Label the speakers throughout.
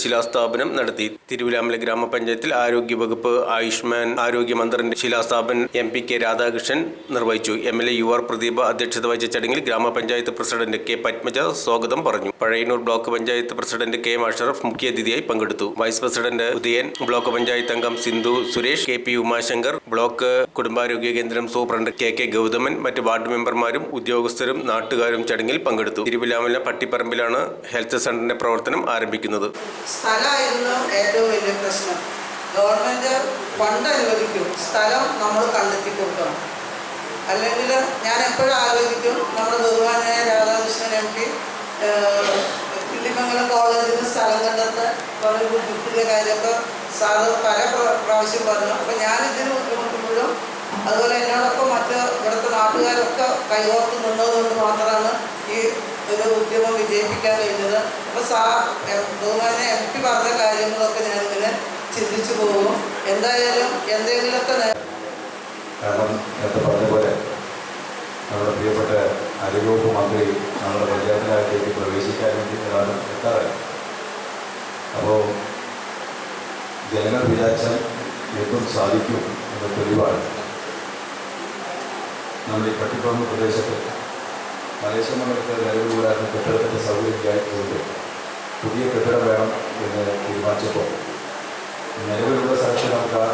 Speaker 1: ശിലാസ്ഥാപനം നടത്തി. തിരുവിലാമല ഗ്രാമപഞ്ചായത്തിൽ ആരോഗ്യ വകുപ്പ് ആയുഷ്മാൻ ആരോഗ്യ മന്ദിറിന്റെ ശിലാസ്ഥാപനം എം പി കെ രാധാകൃഷ്ണൻ നിർവഹിച്ചു. M L A U R Pradeep അധ്യക്ഷത വഹിച്ച ചടങ്ങിൽ ഗ്രാമപഞ്ചായത്ത് പ്രസിഡന്റ് കെ പത്മജ സ്വാഗതം പറഞ്ഞു. Pazhayannur block panchayat president K Ashraf മുഖ്യാതിഥിയായി പങ്കെടുത്തു. Vice president Udayan block panchayat അംഗം Sindhu Suresh K P Umashankar block കുടുംബാരോഗ്യ കേന്ദ്രം സൂപ്രണ്ട് കെ കെ ഗൗതമൻ മറ്റ് വാർഡ് മെമ്പർമാരും ഉദ്യോഗസ്ഥരും നാട്ടുകാരും ചടങ്ങിൽ പങ്കെടുത്തു. തിരുവിലാമല പട്ടിപ്പറമ്പിലാണ് ഹെൽത്ത് സെന്ററിന്റെ പ്രവർത്തനം ആരംഭിക്കുന്നത്.
Speaker 2: സ്ഥലമായിരുന്നു ഏറ്റവും വലിയ പ്രശ്നം. ഗവൺമെന്റ് ഫണ്ട് അനുവദിക്കും. സ്ഥലം നമ്മൾ കണ്ടെത്തി കൊടുക്കണം അല്ലെങ്കിൽ ഞാൻ എപ്പോഴും ആലോചിക്കും നമ്മുടെ ബഹുമാനായ രാധാകൃഷ്ണൻ എം പി കിള്ളിമംഗലം കോളേജിന് സ്ഥലം കണ്ടെത്ത വളരെ ബുദ്ധിമുട്ടിയ കാര്യമൊക്കെ സാറ് പല പ്ര- പ്രാവശ്യം പറഞ്ഞു. അപ്പോൾ ഞാനിതിന് ബുദ്ധിമുട്ടുമ്പോഴും അതുപോലെ എന്നോടൊപ്പം മറ്റ് ഇവിടുത്തെ നാട്ടുകാരൊക്കെ കൈകോർത്ത് നിന്നതുകൊണ്ട് ഒരു വിജയിപ്പിക്കാൻ കഴിഞ്ഞത്. അപ്പോൾ സാ ബഹുമാനെ എം പി പറഞ്ഞ കാര്യങ്ങളൊക്കെ ഞാനിങ്ങനെ ചിന്തിച്ചു പോകും. എന്തായാലും എന്തെങ്കിലുമൊക്കെ
Speaker 3: കാരണം നേരത്തെ പറഞ്ഞ പോലെ നമ്മുടെ പ്രിയപ്പെട്ട ആരോഗ്യവകുപ്പ് മന്ത്രി നമ്മുടെ പഞ്ചായത്തിനകത്തേക്ക് പ്രവേശിക്കാൻ വേണ്ടി ഏതാണ്ട് എത്താറായി. അപ്പോൾ ജനങ്ങൾ വിചാരിച്ചാൽ എന്തും സാധിക്കും എന്ന തെളിവാണ്. നമ്മുടെ ഈ പട്ടിപ്പറമ്പ് പ്രദേശത്ത് മലേഷ്യ മണ്ഡലത്തിൽ నెలవేరుగా సంక్షేమంగా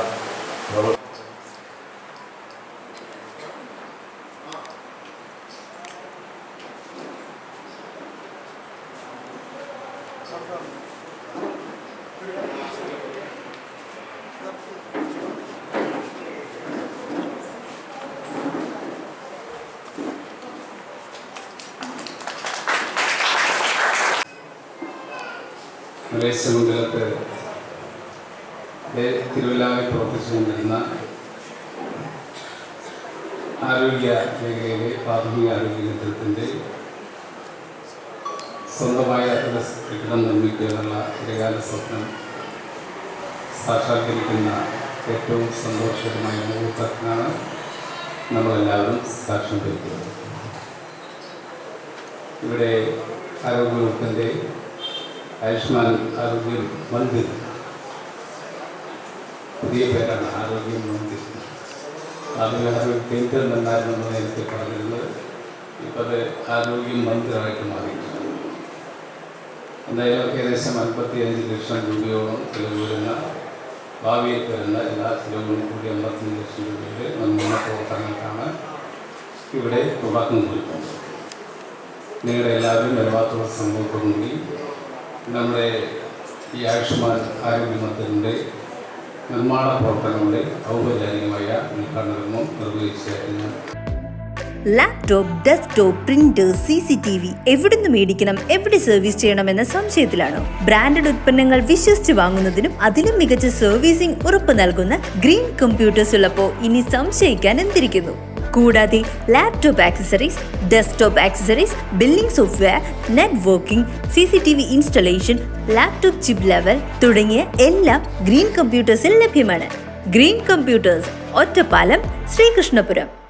Speaker 3: Grazie a
Speaker 4: tutti. തിരുവല്ലാവിൽ പ്രവർത്തിച്ചുകൊണ്ടിരുന്ന ആരോഗ്യ മേഖലയിലെ പ്രാഥമിക ആരോഗ്യ കേന്ദ്രത്തിന്റെ സ്വന്തമായ കെട്ടിടം നിർമ്മിക്കുക എന്നുള്ള ചിരകാല സ്വപ്നം സാക്ഷാത്കരിക്കുന്ന ഏറ്റവും സന്തോഷകരമായ മുഹൂർത്തത്തിനാണ് നമ്മളെല്ലാവരും സാക്ഷ്യം വഹിക്കുന്നത്. ഇവിടെ ആരോഗ്യവകുപ്പിന്റെ ആയുഷ്മാൻ ആരോഗ്യ മന്ദിർ പുതിയ പേരാണ് ആരോഗ്യം മന്ത്രി ആദ്യം കേന്ദ്രം എന്നായിരുന്നു നേരത്തെ പറഞ്ഞിരുന്നത്. ഇപ്പോൾ അത് ആരോഗ്യം മന്ത്രിയായിട്ട് മാറിയിട്ടുണ്ട്. എന്തായാലും ഏകദേശം അൻപത്തി അഞ്ച് ലക്ഷം രൂപയോളം ചിലവ് വരുന്ന ഭാവിയിൽ വരുന്ന എല്ലാ ചിലവുകളും കൂടി അമ്പത്തഞ്ച് ലക്ഷം രൂപയുടെ നന്മ പ്രവർത്തനങ്ങൾക്കാണ് ഇവിടെ തുടക്കം കുറിക്കുന്നത്. നിങ്ങളുടെ എല്ലാവരും വരവാത്തുള്ള സംഭവത്തോടുകൂടി നമ്മുടെ ഈ ആയുഷ്മാൻ ആരോഗ്യ മന്ദിറിന്റെ നിർമ്മാണ പ്രവർത്തനങ്ങളുടെ ഔപചാരികമായ ഉദ്ഘാടനവും നിർവഹിച്ചായിരുന്നു
Speaker 5: laptop desktop printer C C T V എവിടുന്ന് മേടിക്കണം എവിടെ സർവീസ് ചെയ്യണം എന്ന സംശയത്തിലാണ്. ബ്രാൻഡഡ് ഉൽപ്പന്നങ്ങൾ വിശ്വസിച്ച് വാങ്ങുന്നതിനും അതിലും മികച്ച സർവീസിംഗ് ഉറപ്പ് നൽകുന്ന ഗ്രീൻ കമ്പ്യൂട്ടേഴ്സ് ഉള്ളപ്പോൾ ഇനി സംശയിക്കാൻ എന്തിരിക്കുന്നു? കൂടാതെ laptop accessories desktop accessories billing software networking C C T V installation laptop chip level തുടങ്ങിയ എല്ലാം ഗ്രീൻ കമ്പ്യൂട്ടേഴ്സിൽ ലഭ്യമാണ്. Green computers Ottapalam Sreekrishnapuram.